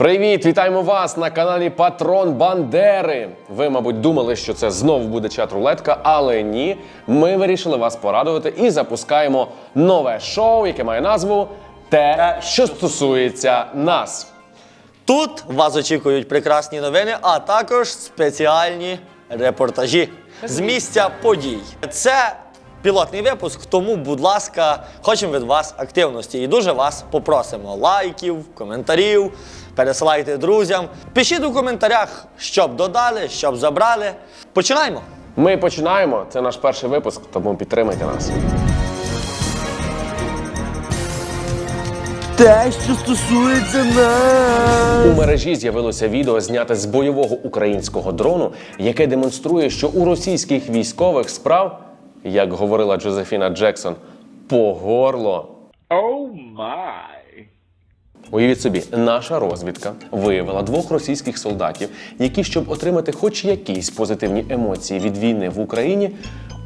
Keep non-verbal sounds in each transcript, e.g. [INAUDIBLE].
Привіт, вітаємо вас на каналі Патрон Бандери. Ви, мабуть, думали, що це знову буде чат рулетка, але ні. Ми вирішили вас порадувати і запускаємо нове шоу, яке має назву Те, що стосується нас. Тут вас очікують прекрасні новини, а також спеціальні репортажі з місця подій. Це пілотний випуск, тому, будь ласка, хочемо від вас активності і дуже вас попросимо лайків, коментарів, пересилайте друзям. Пишіть у коментарях, що б додали, що б забрали. Починаємо! Ми починаємо. Це наш перший випуск, тому підтримайте нас. Те, що стосується нас. У мережі з'явилося відео, зняте з бойового українського дрону, яке демонструє, що у російських військових справ, як говорила Джозефіна Джексон, по горло. Oh my. Уявіть собі, наша розвідка виявила двох російських солдатів, які, щоб отримати хоч якісь позитивні емоції від війни в Україні,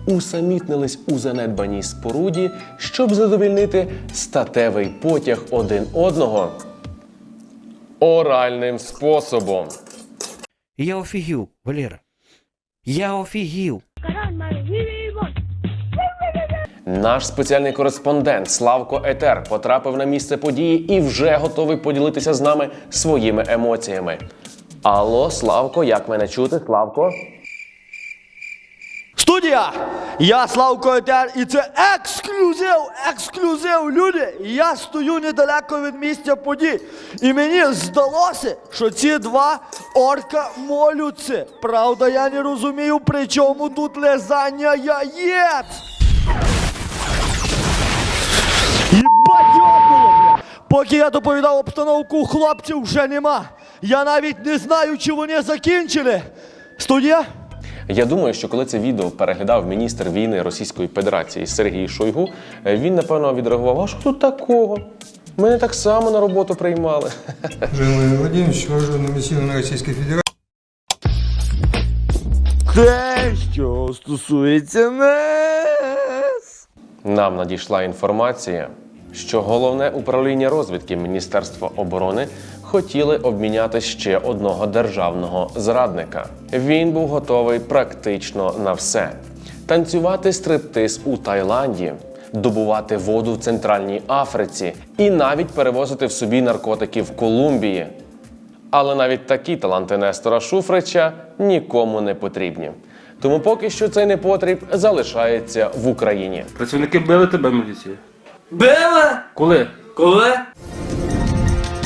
усамітнились у занедбаній споруді, щоб задовільнити статевий потяг один одного оральним способом. Я офігів, Валера. Я офігів. Наш спеціальний кореспондент Славко Етер потрапив на місце події і вже готовий поділитися з нами своїми емоціями. Алло, Славко, як мене чути? Славко? Студія! Я Славко Етер, і це ексклюзив! Ексклюзив, люди! Я стою недалеко від місця подій. І мені здалося, що ці два орка молються. Правда, я не розумію, при чому тут лизання яєць. Поки я доповідав обстановку, хлопців вже нема. Я навіть не знаю, чи вони закінчили. Студія? Я думаю, що коли це відео переглядав міністр війни Російської Федерації Сергій Шойгу, е, він напевно відреагував: а що тут такого? Мене так само на роботу приймали. [LAUGHS] Владимир Владимирович, вооруженными силами Российской Федерации Те, що стосується нас. Нам надійшла інформація, що головне управління розвідки Міністерства оборони хотіли обміняти ще одного державного зрадника. Він був готовий практично на все: танцювати стриптиз у Таїланді, добувати воду в Центральній Африці і навіть перевозити в собі наркотики в Колумбії. Але навіть такі таланти Нестора Шуфрича нікому не потрібні. Тому поки що цей непотріб залишається в Україні. Працівники били тебе міліція. Била? Коли? Коли?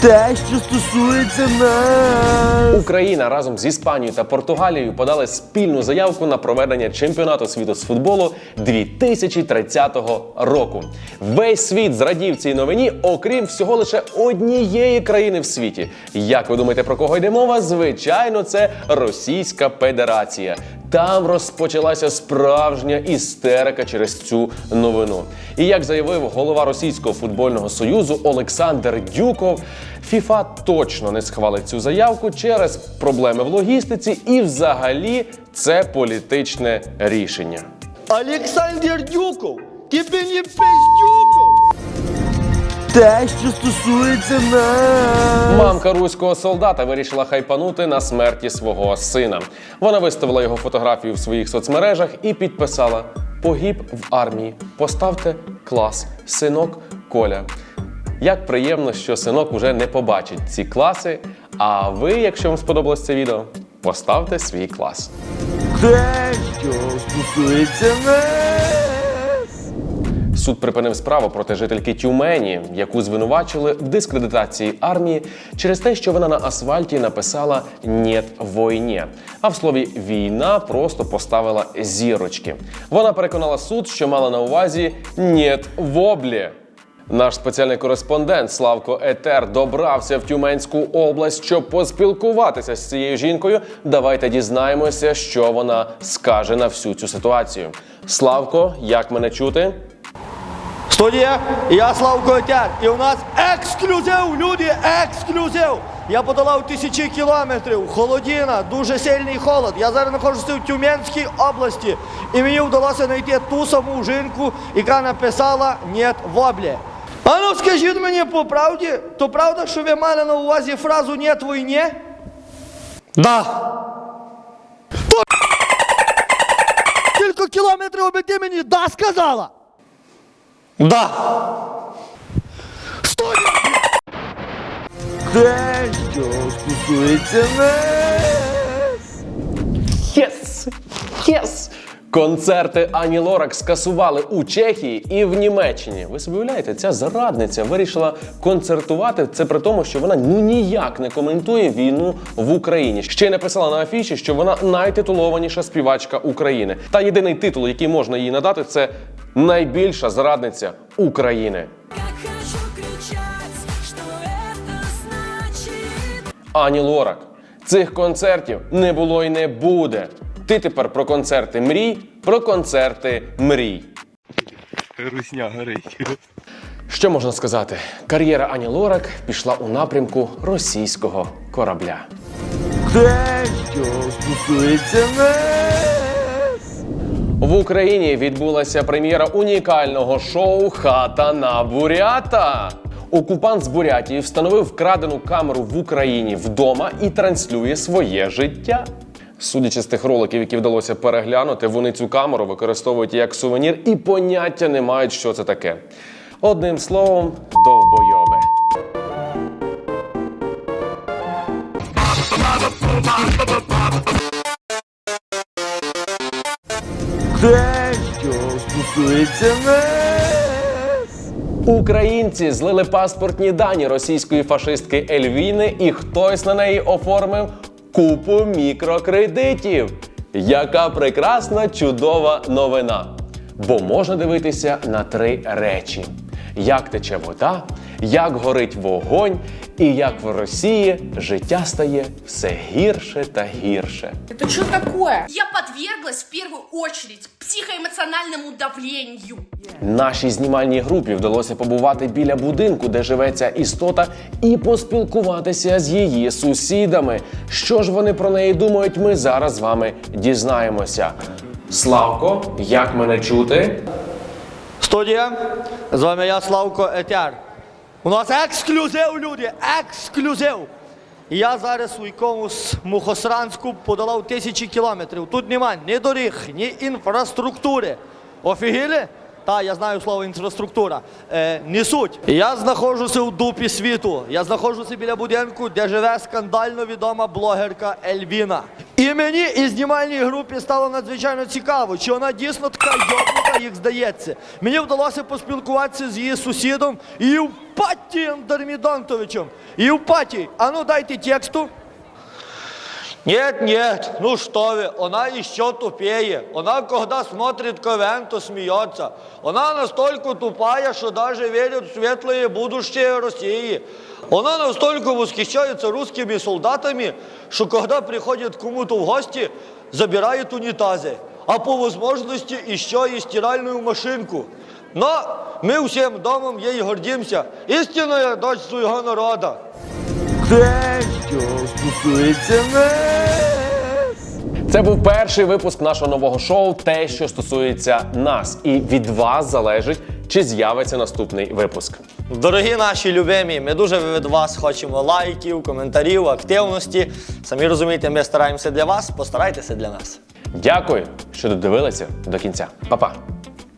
Те, що стосується нас. Україна разом з Іспанією та Португалією подали спільну заявку на проведення чемпіонату світу з футболу 2030 року. Весь світ зрадів цій новині, окрім всього лише однієї країни в світі. Як ви думаєте, про кого йде мова? Звичайно, це Російська Федерація. Там розпочалася справжня істерика через цю новину. І як заявив голова Російського футбольного союзу Олександр Дюков, ФІФА точно не схвалить цю заявку через проблеми в логістиці, і взагалі це політичне рішення. Олександр Дюков! Тебе не пиздюков! Те, що стосується нас. Мамка руського солдата вирішила хайпанути на смерті свого сина. Вона виставила його фотографію в своїх соцмережах і підписала: Погиб в армії. Поставте клас, синок Коля. Як приємно, що синок уже не побачить ці класи. А ви, якщо вам сподобалось це відео, поставте свій клас. Те, що стосується нас. Суд припинив справу проти жительки Тюмені, яку звинувачили в дискредитації армії через те, що вона на асфальті написала «Нєт войні», а в слові війна просто поставила зірочки. Вона переконала суд, що мала на увазі «Нєт воблі». Наш спеціальний кореспондент Славко Етер добрався в Тюменську область, щоб поспілкуватися з цією жінкою. Давайте дізнаємося, що вона скаже на всю цю ситуацію. Славко, як мене чути? Студія, я Славко Отяр, і у нас ексклюзив, люди, ексклюзив! Я подолав тисячі кілометрів, холодіна, дуже сильний холод. Я зараз знаходжуся в Тюменській області, і мені вдалося знайти ту саму жінку, яка написала «Нєт воблі». А ну скажіть мені по правді, то правда, що ви мали на увазі фразу «нет війні»? Да. Кілька кілометрів ти мені «да» сказала? Да. Те, що стосується нас. Єс! Єс! Концерти Ані Лорак скасували у Чехії і в Німеччині. Ви собі уявляєте, ця зрадниця вирішила концертувати. Це при тому, що вона ну ніяк не коментує війну в Україні. Ще й написала на афіші, що вона найтитулованіша співачка України. Та єдиний титул, який можна їй надати, це найбільша зрадниця України. Ані Лорак. Цих концертів не було і не буде. Ти тепер про концерти мрій, про концерти мрій. Русня горить. Що можна сказати? Кар'єра Ані Лорак пішла у напрямку російського корабля. Те, що стосується нас. В Україні відбулася прем'єра унікального шоу Хата на Бурята. Окупант з Бурятії встановив вкрадену камеру в Україні вдома і транслює своє життя. Судячи з тих роликів, які вдалося переглянути, вони цю камеру використовують як сувенір і поняття не мають, що це таке. Одним словом, довбойоби. Те, що стосується нас. Українці злили паспортні дані російської фашистки Ельвіни, і хтось на неї оформив купу мікрокредитів. Яка прекрасна, чудова новина! Бо можна дивитися на три речі: як тече вода, як горить вогонь, і як в Росії життя стає все гірше та гірше. Это что такое? Я подверглась в первую очередь психоэмоциональному давлению. Нашій знімальній групі вдалося побувати біля будинку, де живе ця істота, і поспілкуватися з її сусідами. Що ж вони про неї думають, ми зараз з вами дізнаємося. Славко, як мене чути? Студія, з вами я, Славко Етяр. У нас ексклюзив, люди, ексклюзив. Я зараз у якомусь Мухосранську подолав тисячі кілометрів. Тут нема ні доріг, ні інфраструктури. Офігіли? Та, я знаю слово інфраструктура. Е, не суть. Я знаходжуся у дупі світу. Я знаходжуся біля будинку, де живе скандально відома блогерка Ельвіна. І мені і знімальній групі стало надзвичайно цікаво, чи вона дійсно така йобнута, як здається. Мені вдалося поспілкуватися з її сусідом Євпатієм Дермідонтовичем. Євпатій, а ну дайте тексту. Нет, нет, ну что вы, она еще тупее. Она, когда смотрит КВН, то смеется. Она настолько тупая, что даже верит в светлое будущее России. Она настолько восхищается русскими солдатами, что когда приходит кому-то в гости, забирает унитазы. А по возможности еще и стиральную машинку. Но мы всем домом ей гордимся. Истинная дочь своего народа. Те, що стосується нас. Це був перший випуск нашого нового шоу. Те, що стосується нас, і від вас залежить, чи з'явиться наступний випуск. Дорогі наші любимі, ми дуже від вас хочемо лайків, коментарів, активності. Самі розумієте, ми стараємося для вас, постарайтеся для нас. Дякую, що додивилися до кінця. Па-па!